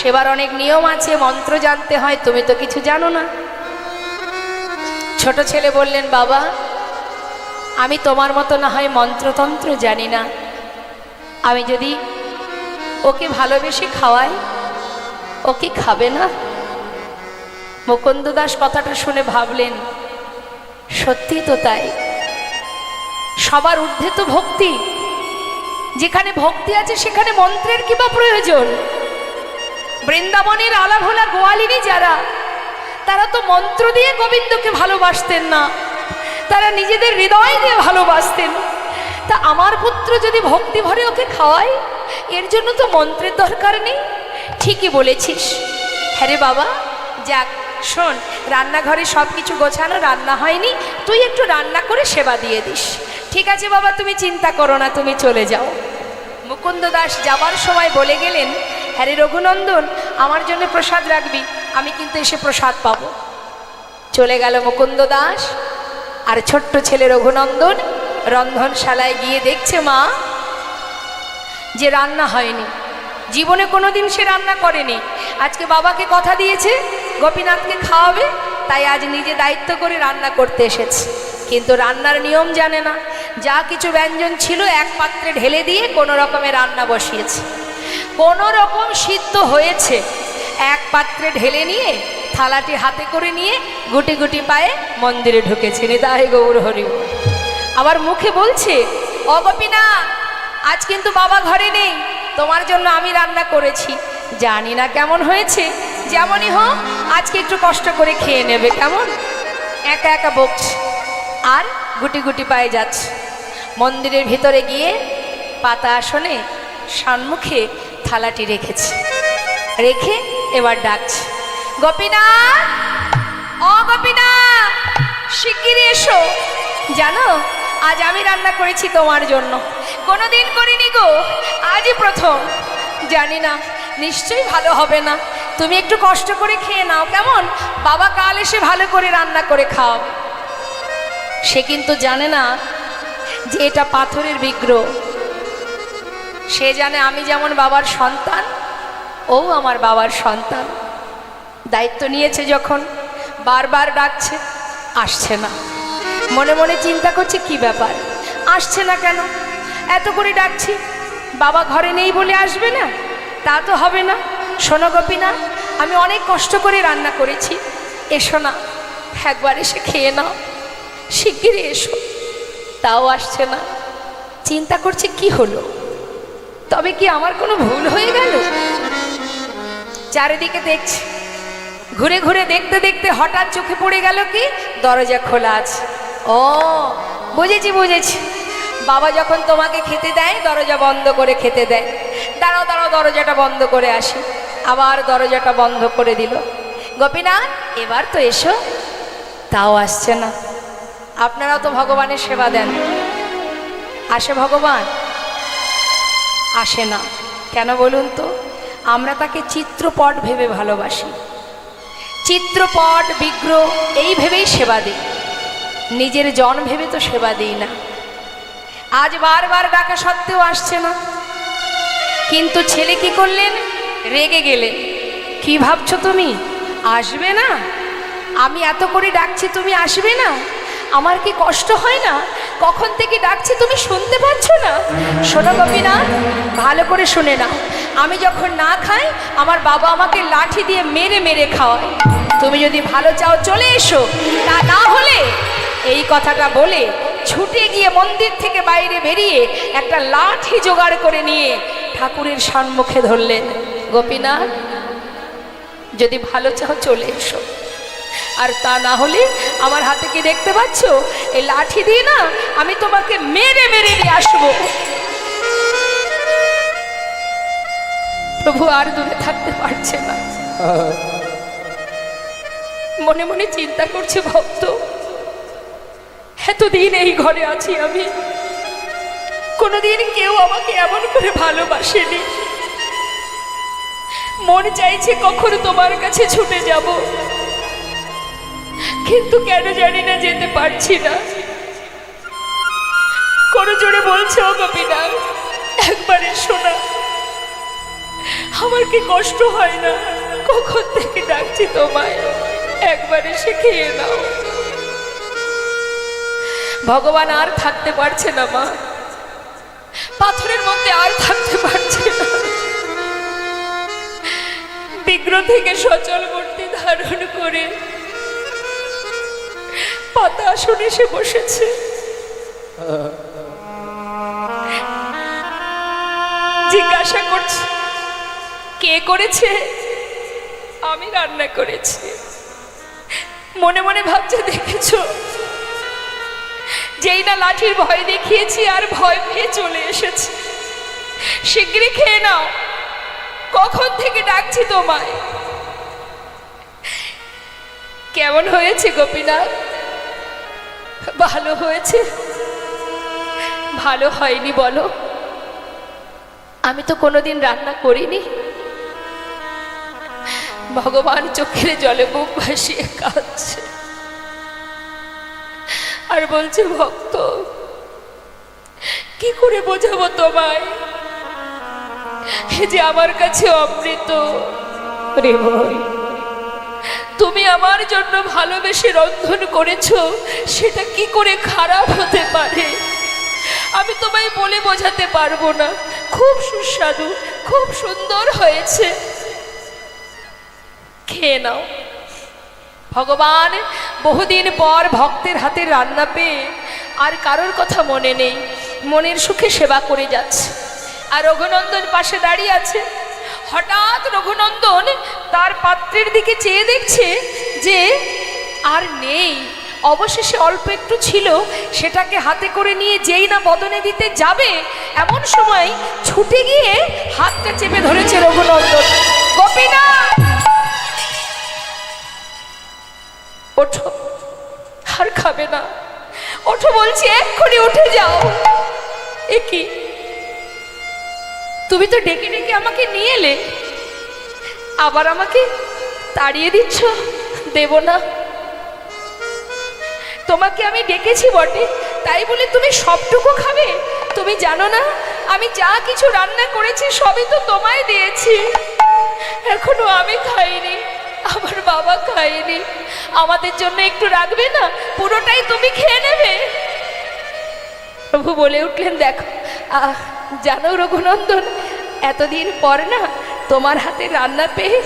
সেবার অনেক নিয়ম আছে, মন্ত্র জানতে হয়, তুমি তো কিছু জানো না। ছোট ছেলে বললেন, বাবা, আমি তোমার মতো না হয় মন্ত্রতন্ত্র জানি না। আমি যদি ওকে ভালোবেসে খাওয়াই, ও কি খাবে না? মুকুন্দ দাস কথাটা শুনে ভাবলেন, সত্যি তো তাই। সবার ঊর্ধ্বে তো ভক্তি। যেখানে ভক্তি আছে, সেখানে মন্ত্রের কি বা প্রয়োজন? বৃন্দাবনের আলাভোলা গোয়ালিনী যারা, তারা তো মন্ত্র দিয়ে গোবিন্দকে ভালোবাসতেন না। তারা নিজেদের হৃদয় দিয়ে ভালোবাসতেন। তা আমার পুত্র যদি ভক্তি ভরে ওকে খাওয়ায়, এর জন্য তো মন্ত্রের দরকার নেই। ঠিকই বলেছিস। হ্যাঁ বাবা, যাক, শোন, রান্নাঘরে সব কিছু গোছানো, রান্না হয়নি। তুই একটু রান্না করে সেবা দিয়ে দিস। ঠিক আছে বাবা, তুমি চিন্তা করো না, তুমি চলে যাও। মুকুন্দ দাস যাবার সময় বলে গেলেন হ্যারে রঘুনন্দন, আমার জন্য প্রসাদ রাখবি, আমি কিন্তু এসে প্রসাদ পাবো। চলে গেল মুকুন্দ দাস আর ছোট্ট ছেলে রঘুনন্দন রন্ধনশালায় গিয়ে দেখছে মা, যে রান্না হয়নি। জীবনে কোনোদিন সে রান্না করেনি। আজকে বাবাকে কথা দিয়েছে, গোপীনাথকে খাওয়াবে, তাই আজ নিজে দায়িত্ব করে রান্না করতে এসেছে। কিন্তু রান্নার নিয়ম জানে না। যা কিছু ব্যঞ্জন ছিল এক পাত্রে ঢেলে দিয়ে কোনো রকমে রান্না বসিয়েছে। কোনো রকম সিদ্ধ হয়েছে। এক পাত্রে ঢেলে নিয়ে, থালাটি হাতে করে নিয়ে গুটি গুটি পায়ে মন্দিরে ঢুকেছে। নিতাই গৌর হরি। আবার মুখে বলছে অগপিনা আজ কিন্তু বাবা ঘরে নেই। তোমার জন্য আমি রান্না করেছি। জানি না কেমন হয়েছে। যেমনই হোক, আজকে একটু কষ্ট করে খেয়ে নেবে, কেমন? একা একা বকছে। আর গুটি গুটি পায়ে যাচ্ছে। মন্দিরের ভিতরে গিয়ে পাতা আসনে সম্মুখে থালাটি রেখেছে। রেখে এবার ডাকছে। গোপীনা! ও গোপীনা! শিগগিরই এসো। জানো, আজ আমি রান্না করেছি তোমার জন্য। কোনোদিন করিনি গো, আজই প্রথম। জানি না, নিশ্চয়ই ভালো হবে না। তুমি একটু কষ্ট করে খেয়ে নাও, কেমন? বাবা কাল এসে ভালো করে রান্না করে খাও। সে কিন্তু জানে না যে এটা পাথরের বিগ্রহ। সে জানে আমি যেমন বাবার সন্তান, ও আমার বাবার সন্তান। দায়িত্ব নিয়েছে যখন, বারবার ডাকছে, আসছে না। মনে মনে চিন্তা করছে, কি ব্যাপার? আসছে না কেন? এত করে ডাকছি, বাবা ঘরে নেই বলে আসবে না? তা তো হবে না। শোনো গোপীনা, আমি অনেক কষ্ট করে রান্না করেছি। এসো না, একবার এসে খেয়ে নাও। শিগগিরই এসো। তাও আসছে না। চিন্তা করছে, কি হলো? তবে কি আমার কোনো ভুল হয়ে গেল? চারিদিকে দেখছি। ঘুরে ঘুরে দেখতে দেখতে হঠাৎ চোখে পড়ে গেল কি? দরজা খোলা আছে। ও, বুঝেছি বুঝেছি। বাবা যখন তোমাকে খেতে দেয়, দরজা বন্ধ করে খেতে দেয়। দাঁড়াও দাঁড়াও, দরজাটা বন্ধ করে আসি। আবার দরজাটা বন্ধ করে দিল। গোপীনাথ, এবার তো এসো। তাও আসছে না। আপনারাও তো ভগবানের সেবা দেন। আসে ভগবান। আসে না। কেন বলুন তো? আমরা তাকে চিত্রপট ভেবে ভালোবাসি। চিত্রপট, বিগ্রহ, এই ভেবেই সেবা দিই। নিজের জন ভেবে তো সেবা দিই না। আজ বারবার ডাকা সত্ত্বেও আসছে না। কিন্তু ছেলে কি করলেন? রেগে গেলেন। কি ভাবছ তুমি? আসবে না? আমি এত করে ডাকছি তুমি আসবে না? আমার কি কষ্ট হয় না? কখন থেকে ডাকছি তুমি শুনতে পাচ্ছ না? শোনো গোপীনা ভালো করে শুনে না আমি যখন না খাই, আমার বাবা আমাকে লাঠি দিয়ে মেরে মেরে খাওয়ায়। তুমি যদি ভালো চাও, চলে এসো। তা না হলে এই কথাটা বলে ছুটে গিয়ে মন্দির থেকে বাইরে বেরিয়ে একটা লাঠি জোগাড় করে নিয়ে ঠাকুরের সম্মুখে ধরলেন। গোপীনাথ, যদি ভালো চাও, চলে এসো। আর তা না হলে আমার হাতে কি দেখতে পাচ্ছ? এই লাঠি দিয়ে না আমি তোমাকে মেরে মেরে নিয়ে আসব। প্রভু আর দূরে থাকতে পারছে না। মনে মনে চিন্তা করছে, ভক্ত, এতদিন এই ঘরে আছি আমি। কোনোদিন কেউ আমাকে এমন করে ভালোবাসেনি। মন চাইছে কখনো তোমার কাছে ছুটে যাব। কিন্তু কেন জানি না যেতে পারছি না। কোনো জোরে বলছে ও গোপীনা একবারে শোনা। আমার কি কষ্ট হয় না? কখন থেকে ডাকছি তোমায়? একবারে এসে খেয়ে নাও। ভগবান আর থাকতে পারছে না, মা। পাথরের মধ্যে আর থাকতে পারছে না। বিগ্রহ থেকে সচল মূর্তি ধারণ করে পাতা আসনে এসে বসেছে। জিজ্ঞাসা করছে, কে করেছে? আমি রান্না করেছি। মনে মনে ভাবছে, দেখেছ, যেই না লাঠির ভয় দেখিয়েছি আর ভয় পেয়ে চলে এসেছে। শিগগিরই খেয়ে নাও। কখন থেকে ডাকছি তোমায়? কেমন হয়েছে গোপীনাথ? ভালো হয়েছে? ভালো হয়নি বলো। আমি তো কোনোদিন রান্না করিনি। ভগবান চোখের জলে বুক ভাসিয়ে কাঁদছে। আর বলছে, ভক্ত, কি করে বোঝাবো তোমায়? যে আমার কাছে অমৃত। রে ভাই তুমি আমার জন্য ভালোবেসে রন্ধন করেছ, সেটা কি করে খারাপ হতে পারে? আমি তোমায় বলে বোঝাতে পারব না। খুব সুস্বাদু, খুব সুন্দর হয়েছে। খেয়ে নাও। ভগবান, বহুদিন পর ভক্তের হাতে রান্না পেয়ে আর কারোর কথা মনে নেই। মনের সুখে সেবা করে যাচ্ছে। আর রঘুনন্দন পাশে দাঁড়িয়ে আছে। হঠাৎ রঘুনন্দন তার পাত্রের দিকে চেয়ে দেখছে যে আর নেই। অবশেষে অল্প একটু ছিল, সেটাকে হাতে করে নিয়ে যেই না বদনে দিতে যাবে, এমন সময় ছুটে গিয়ে হাতটা চেপে ধরেছে রঘুনন্দন। গোপীনাথ! ওঠো, আর খাবে না। ওঠো বলছি, এক্ষুনি উঠে যাও। এ কি তুমি তো ডেকে ডেকে আমাকে নিয়ে এলে। আবার আমাকে তাড়িয়ে দিচ্ছ? দেব না। তোমাকে আমি ডেকেছি বটে, তাই বলে তুমি সবটুকু খাবে? তুমি জানো না, আমি যা কিছু রান্না করেছি সবই তো তোমায় দিয়েছি। এখনও আমি খাইনি, আমার বাবা খাইনি। আমাদের জন্য একটু রাখবে না, পুরোটাই তুমি খেয়ে নেবে। প্রভু বলে উঠলেন, দেখো, আহ, জানো রঘুনন্দন, এতদিন পর না তোমার হাতে রান্না পেয়ে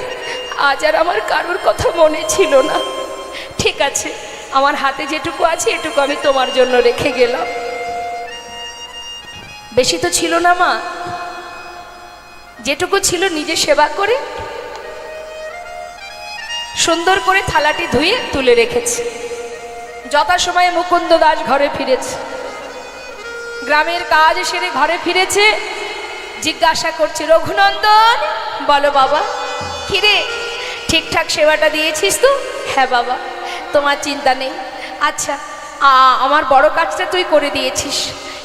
আজ আর আমার কারোর কথা মনে ছিল না। ঠিক আছে, আমার হাতে যেটুকু আছে এটুকু আমি তোমার জন্য রেখে গেলাম। বেশি তো ছিল না, মা। যেটুকু ছিল নিজে সেবা করে সুন্দর করে থালাটি ধুয়ে তুলে রেখেছে। যথাসময়ে মুকুন্দ দাস ঘরে ফিরেছে। গ্রামের কাজ সেরে ঘরে ফিরেছে। জিজ্ঞাসা করছে, রঘুনন্দন, বলো বাবা, কিরে? ঠিকঠাক সেবাটা দিয়েছিস তো? হ্যাঁ বাবা, তোমার চিন্তা নেই। আচ্ছা আমার বড় কাজটা তুই করে দিয়েছিস।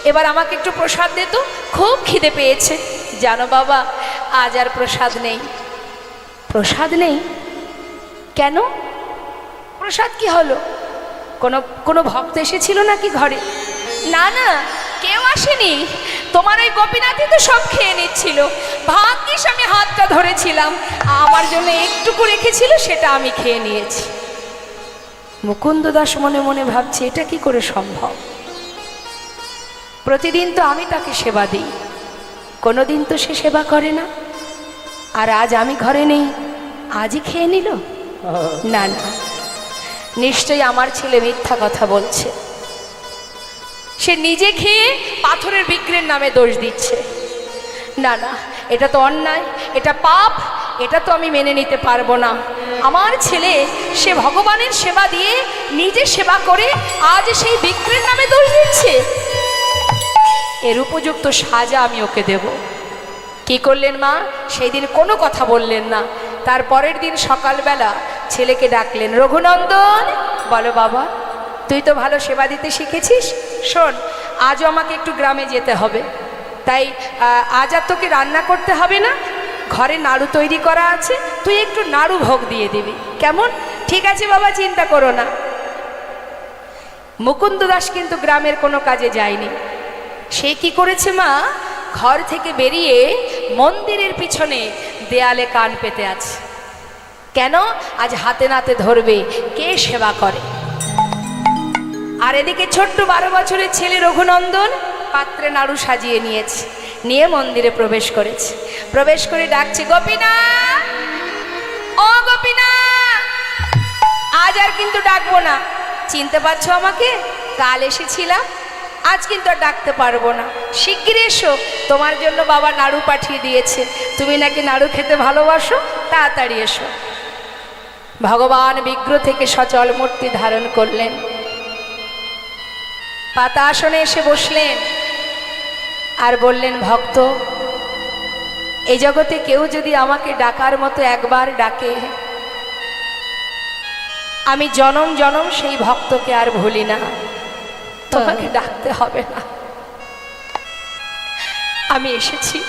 এবার আমাকে একটু প্রসাদ দে তো, খুব খিদে পেয়েছে। জানো বাবা, আজ আর প্রসাদ নেই। প্রসাদ নেই? কেন? প্রসাদ কি হলো? কোনো কোনো ভক্ত এসেছিল নাকি ঘরে? না না কেউ আসেনি। তোমার ওই গোপীনাথই তো সব খেয়ে নিচ্ছিল। ভাগ্যিস আমি হাতটা ধরেছিলাম। আমার জন্য একটুকু রেখেছিল সেটা আমি খেয়ে নিয়েছি। মুকুন্দ দাস মনে মনে ভাবছে এটা কি করে সম্ভব? প্রতিদিন তো আমি তাকে সেবা দিই। কোনোদিন তো সে সেবা করে না। আর আজ আমি ঘরে নেই। আজই খেয়ে নিল? না না। নিশ্চয়ই আমার ছেলে মিথ্যা কথা বলছে। সে নিজে খেয়ে পাথরের বিক্রির নামে দোষ দিচ্ছে। না না, এটা তো অন্যায়, এটা পাপ, এটা তো আমি মেনে নিতে পারব না। আমার ছেলে, সে ভগবানের সেবা দিয়ে নিজে সেবা করে আজ সেই বিক্রির নামে দোষ দিচ্ছে। এর উপযুক্ত সাজা আমি ওকে দেব। কি করলেন মা? সেই দিন কোনো কথা বললেন না। তার পরের দিন সকালবেলা ছেলেকে ডাকলেন, রঘুনন্দন, বলো বাবা, তুই তো ভালো সেবা দিতে শিখেছিস শোন, আজও আমাকে একটু গ্রামে যেতে হবে। তাই আজ আর তোকে রান্না করতে হবে না? ঘরে নাড়ু তৈরি করা আছে, তুই একটু নাড়ু ভোগ দিয়ে দিবি। কেমন? ঠিক আছে বাবা, চিন্তা করো না। মুকুন্দ দাস কিন্তু গ্রামের কোনো কাজে যায়নি। সে কি করেছে মা? ঘর থেকে বেরিয়ে মন্দিরের পিছনে দেয়ালে কান পেতে আছে। কেন? আজ হাতে নাতে ধরবে, কে সেবা করে? আর এদিকে ছোট্ট বারো বছরের ছেলে রঘুনন্দন পাত্রে নাড়ু সাজিয়ে নিয়েছে, নিয়ে মন্দিরে প্রবেশ করেছে। প্রবেশ করে ডাকছে, গোপীনা! ও গোপীনা! আজ আর কিন্তু ডাকবো না। চিনতে পারছ আমাকে? কাল এসেছিলাম, আজ কিন্তু আর ডাকতে পারব না। শিগগিরই এসো, তোমার জন্য বাবা নাড়ু পাঠিয়ে দিয়েছে। তুমি নাকি নাড়ু খেতে ভালোবাসো? তাড়াতাড়ি এসো। ভগবান বিগ্রহ থেকে সচল মূর্তি ধারণ করলেন। পাতা আসনে এসে বসলেন আর বললেন ভক্ত এই জগতে কেউ যদি আমাকে ডাকার মতো একবার ডাকে আমি জনম জনম সেই ভক্তকে আর ভুলি না। তোমাকে ডাকতে হবে না। আমি এসেছি।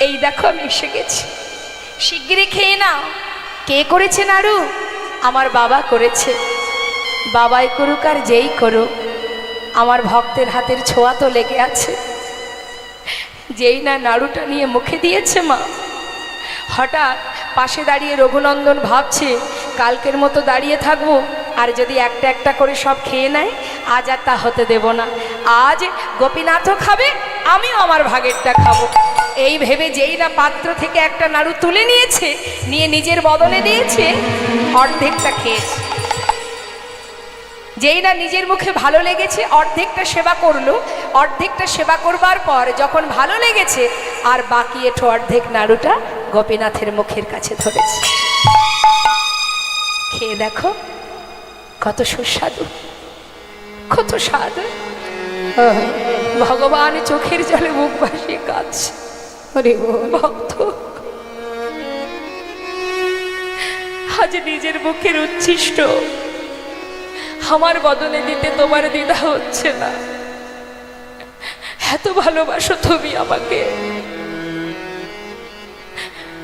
এই দেখো আমি এসে গেছি। শিগগিরই খেয়ে নাও। কে করেছে নাড়ু? আমার বাবা করেছে। বাবাই করুক আর যেই করুক। আমার ভক্তের হাতের ছোঁয়া তো লেগে আছে। যেই না নাড়ুটা নিয়ে মুখে দিয়েছে মা। হঠাৎ পাশে দাঁড়িয়ে রঘুনন্দন ভাবছে, কালকের মতো দাঁড়িয়ে থাকব, আর যদি একটা একটা করে সব খেয়ে নেয়, আজ আর তা হতে দেব না। আজ গোপীনাথও খাবে, আমিও আমার ভাগেরটা খাব। এই ভেবে যেই না পাত্র থেকে একটা নাড়ু তুলে নিয়েছে, নিয়ে নিজের বদলে দিয়েছে, অর্ধেকটা খেয়েছে। যেই না নিজের মুখে ভালো লেগেছে অর্ধেকটা সেবা করল। অর্ধেকটা সেবা করবার পর যখন ভালো লেগেছে আর বাকি এঠো অর্ধেক নাড়ুটা গোপীনাথের মুখের কাছে ধরেছে। খেয়ে দেখো কত সুস্বাদু কত স্বাদ। ভগবান চোখের জলে মুখ ভাসিয়ে কাঁদছে। হরি ভক্ত। আজ নিজের মুখের উচ্ছিষ্ট আমার বদলে দিতে তোমার দ্বিধা হচ্ছে না। এত ভালোবাসো তুমি আমাকে।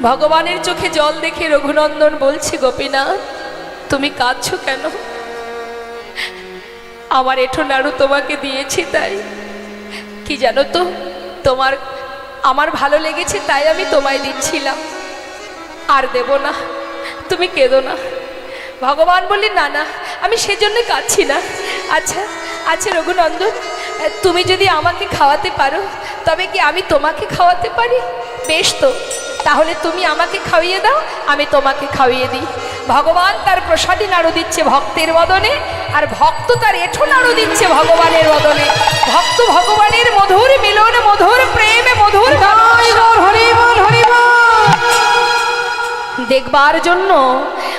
ভগবানের চোখে জল দেখে রঘুনন্দন বলছি গোপীনাথ তুমি কাঁদছো কেন? আমার এঠো নাড়ু তোমাকে দিয়েছি তাই। কি জানো তো, তোমার, আমার ভালো লেগেছে তাই আমি তোমায় দিচ্ছিলাম। আর দেব না, তুমি কেঁদো না। ভগবান বললি না না আমি সেজন্য কাঁদছি না। আচ্ছা আচ্ছা রঘুনন্দন, তুমি যদি আমাকে খাওয়াতে পারো, তবে কি আমি তোমাকে খাওয়াতে পারি? বেশ তো, তাহলে তুমি আমাকে খাওয়িয়ে দাও, আমি তোমাকে খাইয়ে দিই। ভগবান তার প্রসাদী নাড়ু দিচ্ছে ভক্তের বদনে, আর ভক্ত তার এঠো নাড়ু দিচ্ছে ভগবানের বদনে। ভক্ত ভগবানের মধুর মিলন, মধুর প্রেমে, মধুর। হরি দেখবার জন্য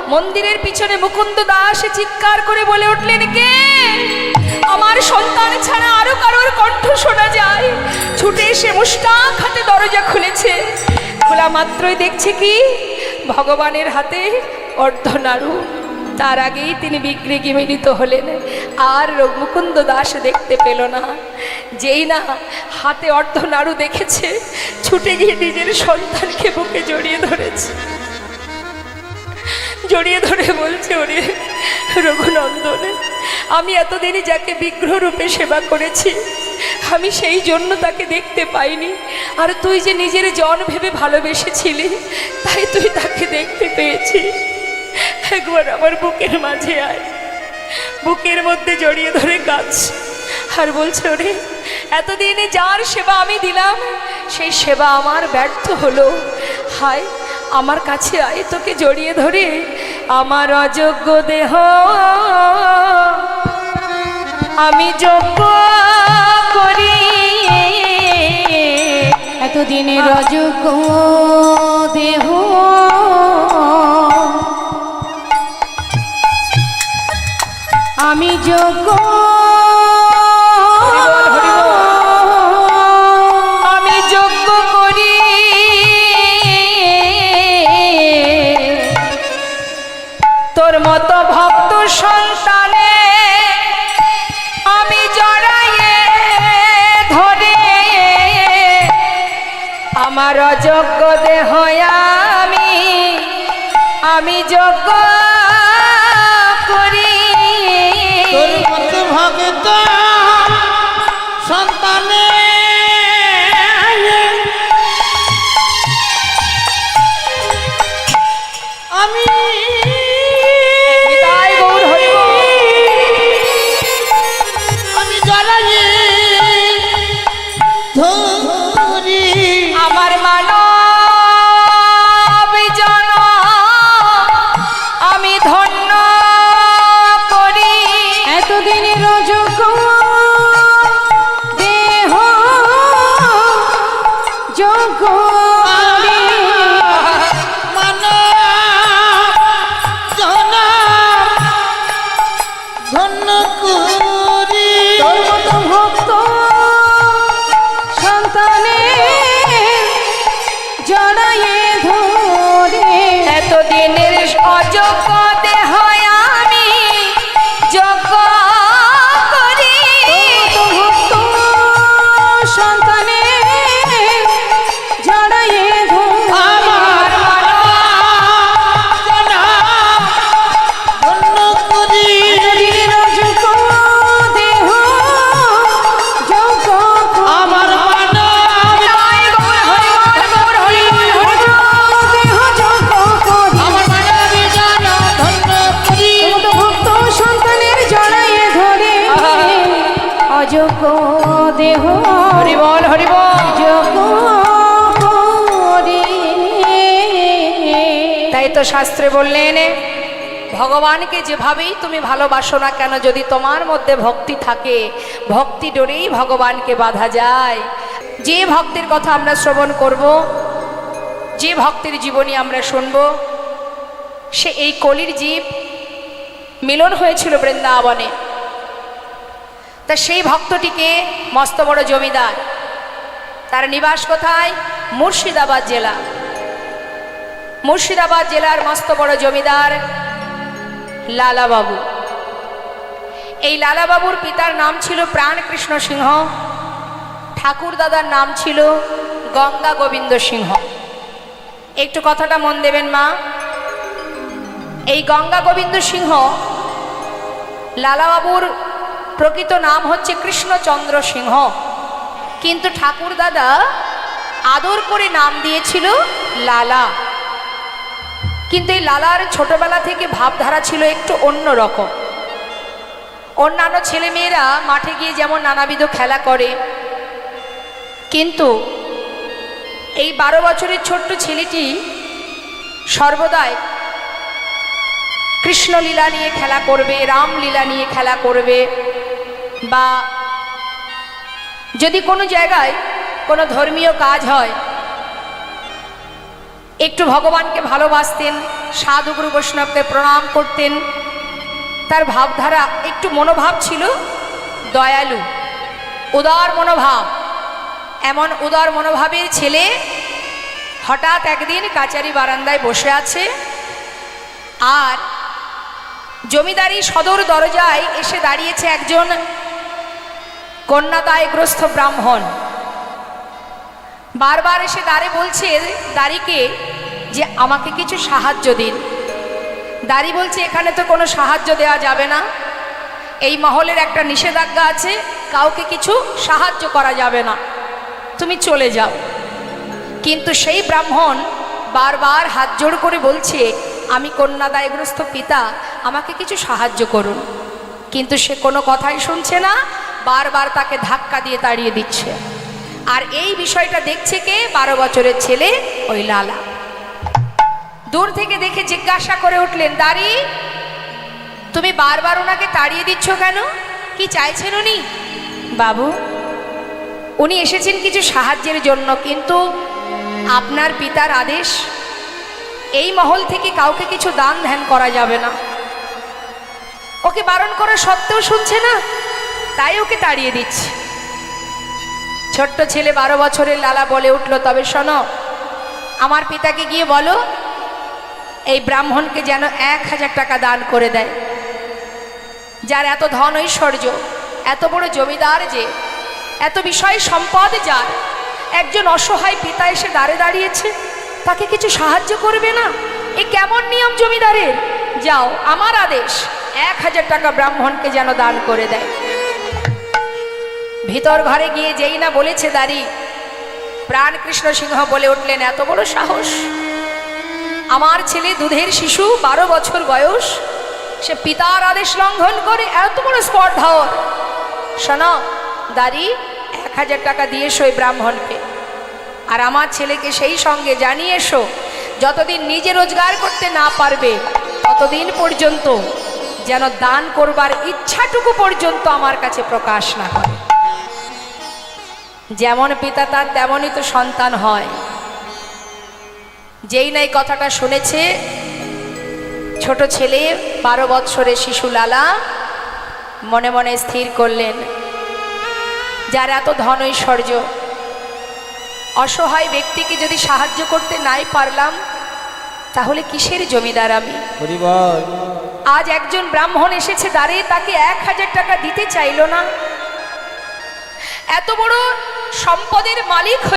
মন্দিরের পিছনে মুকুন্দ দাস চিৎকার করে বলে উঠলেন, কে? আমার সন্তান ছাড়া আরও কারোর কণ্ঠ শোনা যায়? ছুটে এসে মুষ্টাক হাতে দরজা খুলেছে। খোলা মাত্রই দেখছে কি? ভগবানের হাতে অর্ধনাড়ু তার আগেই তিনি বিগ্রেগে মিলিত হলেন। আর মুকুন্দ দাস দেখতে পেল না। যেই না হাতে অর্ধনাড়ু দেখেছে, ছুটে গিয়ে নিজের সন্তানকে বুকে জড়িয়ে ধরেছে। জড়িয়ে ধরে বলছে, ওরে রঘুনন্দনে, আমি এতদিনই যাকে বিগ্রহ রূপে সেবা করেছি, আমি সেই জন্য তাকে দেখতে পাইনি। আর তুই যে নিজের জন ভেবে ভালোবেসেছিলি, তাই তুই তাকে দেখতে পেয়েছিস। একবার আমার বুকের মাঝে আয়। বুকের মধ্যে জড়িয়ে ধরে কাজ আর বলছে, ওরে, এতদিনে যার সেবা আমি দিলাম, সেই সেবা আমার ব্যর্থ হলো। হায় আমার কাছে আয়, তোকে জড়িয়ে ধরে। আমার অযোগ্য দেহ। আমি যোগ্য করি। এতদিনের অযোগ্য দেহ। আমি যোগ্য 적 যোগ দেহ হরিবল হরিবল যোগ তাই তো শাস্ত্রে বললেন ভগবানকে যেভাবেই তুমি ভালোবাসো না কেন যদি তোমার মধ্যে ভক্তি থাকে ভক্তি ডরেই ভগবানকে বাধা যায়। যে ভক্তির কথা আমরা শ্রবণ করব যে ভক্তির জীবনী আমরা শুনব সে এই কলির জীব মিলন হয়েছিল বৃন্দাবনে। তা সেই ভক্তটিকে মস্ত বড় জমিদার। তার নিবাস কোথায়? মুর্শিদাবাদ জেলা। মুর্শিদাবাদ জেলার মস্ত বড় জমিদার লালাবাবু। এই লালাবাবুর পিতার নাম ছিল প্রাণকৃষ্ণ সিংহ। ঠাকুর দাদার নাম ছিল গঙ্গা গোবিন্দ সিংহ। একটু কথাটা মন দেবেন মা। এই গঙ্গা গোবিন্দ সিংহ লালাবাবুর প্রকৃত নাম হচ্ছে কৃষ্ণচন্দ্র সিংহ। কিন্তু ঠাকুর দাদা আদর করে নাম দিয়েছিল লালা। কিন্তু এই লালার ছোটবেলা থেকে ভাবধারা ছিল একটু অন্য রকম। অন্যান্য ছেলেমেয়েরা মাঠে গিয়ে যেমন নানাবিধ খেলা করে, কিন্তু এই বারো বছরের ছোট্ট ছেলেটি সর্বদাই কৃষ্ণলীলা নিয়ে খেলা করবে, রামলীলা নিয়ে খেলা করবে। বা যদি কোনো জায়গায় কোনো ধর্মীয় কাজ হয়, একটু ভগবানকে ভালোবাসতেন সাধুগুরু বৈষ্ণবকে প্রণাম করতেন, তার ভাবধারা একটু মনোভাব ছিল দয়ালু, উদার মনোভাব। এমন উদার মনোভাবের ছেলে হঠাৎ একদিন কাচারি বারান্দায় বসে আছে আর জমিদারি সদর দরজায় এসে দাঁড়িয়েছে একজন কন্যাদায়গ্রস্ত ব্রাহ্মণ। বারবার এসে দাঁড়ে বলছে, দাড়িকে যে আমাকে কিছু সাহায্য দিন। দাড়ি বলছে, এখানে তো কোনো সাহায্য দেওয়া যাবে না। এই মহলের একটা নিষেধাজ্ঞা আছে, কাউকে কিছু সাহায্য করা যাবে না। তুমি চলে যাও। কিন্তু সেই ব্রাহ্মণ বারবার হাত জোড় করে বলছে, আমি কন্যাদায়গ্রস্ত পিতা, আমাকে কিছু সাহায্য করুন। কিন্তু সে কোনো কথাই শুনছে না বারবার তাকে ধাক্কা দিয়ে তাড়িয়ে দিচ্ছে। আর এই বিষয়টা দেখছে কে? বারো বছরের ছেলে ওই লালা। দূর থেকে দেখে জিজ্ঞাসা করে উঠলেন, দাঁড়ি, তুমি বারবার ওনাকে তাড়িয়ে দিচ্ছ কেন? কি চাইছেন উনি? বাবু, উনি এসেছেন কিছু সাহায্যের জন্য, কিন্তু আপনার পিতার আদেশ, এই মহল থেকে কাউকে কিছু দান ধ্যান করা যাবে না। ওকে বারণ করা সত্ত্বেও শুনছে না? তাই ওকে তাড়িয়ে দিচ্ছে। ছোট্ট ছেলে বারো বছরের লালা বলে উঠল, তবে শোনো, আমার পিতাকে গিয়ে বলো, এই ব্রাহ্মণকে যেন এক হাজার টাকা দান করে দেয়। যার এত ধন ঐশ্বর্য, এত বড় জমিদার যে, এত বিষয় সম্পদ যার, একজন অসহায় পিতা এসে দাঁড়ে দাঁড়িয়েছে, তাকে কিছু সাহায্য করবে না? এ কেমন নিয়ম জমিদারের? যাও, আমার আদেশ, এক হাজার টাকা ব্রাহ্মণকে যেন দান করে দেয়। ভিতর ঘরে গিয়ে যেই না বলেছে দাঁড়ি, প্রাণ কৃষ্ণ সিংহ বলে উঠলেন, এত বড় সাহস? আমার ছেলে দুধের শিশু, বারো বছর বয়স, সে পিতার আদেশ লঙ্ঘন করে, এত বড় স্পর্ধা ওর শোনো, দাঁড়ি এক হাজার টাকা দিয়ে এসো ব্রাহ্মণকে। আর আমার ছেলেকে সেই সঙ্গে জানিয়ে এসো, যতদিন নিজে রোজগার করতে না পারবে, ততদিন পর্যন্ত যেন দান করবার ইচ্ছাটুকু পর্যন্ত আমার কাছে প্রকাশ না করে। যেমন পিতা তার তেমনই তো সন্তান হয়। যেই না এই কথাটা শুনেছে ছোট ছেলে বারো বৎসরের শিশু লালা মনে মনে স্থির করলেন যার এত ধন ঐশ্বর্য অসহায় ব্যক্তিকে যদি সাহায্য করতে নাই পারলাম তাহলে কিসের জমিদার আমি? আজ একজন ব্রাহ্মণ এসেছে দাঁড়িয়ে তাকে এক হাজার টাকা দিতে চাইলো না। এত বড় সম্পদের মালিক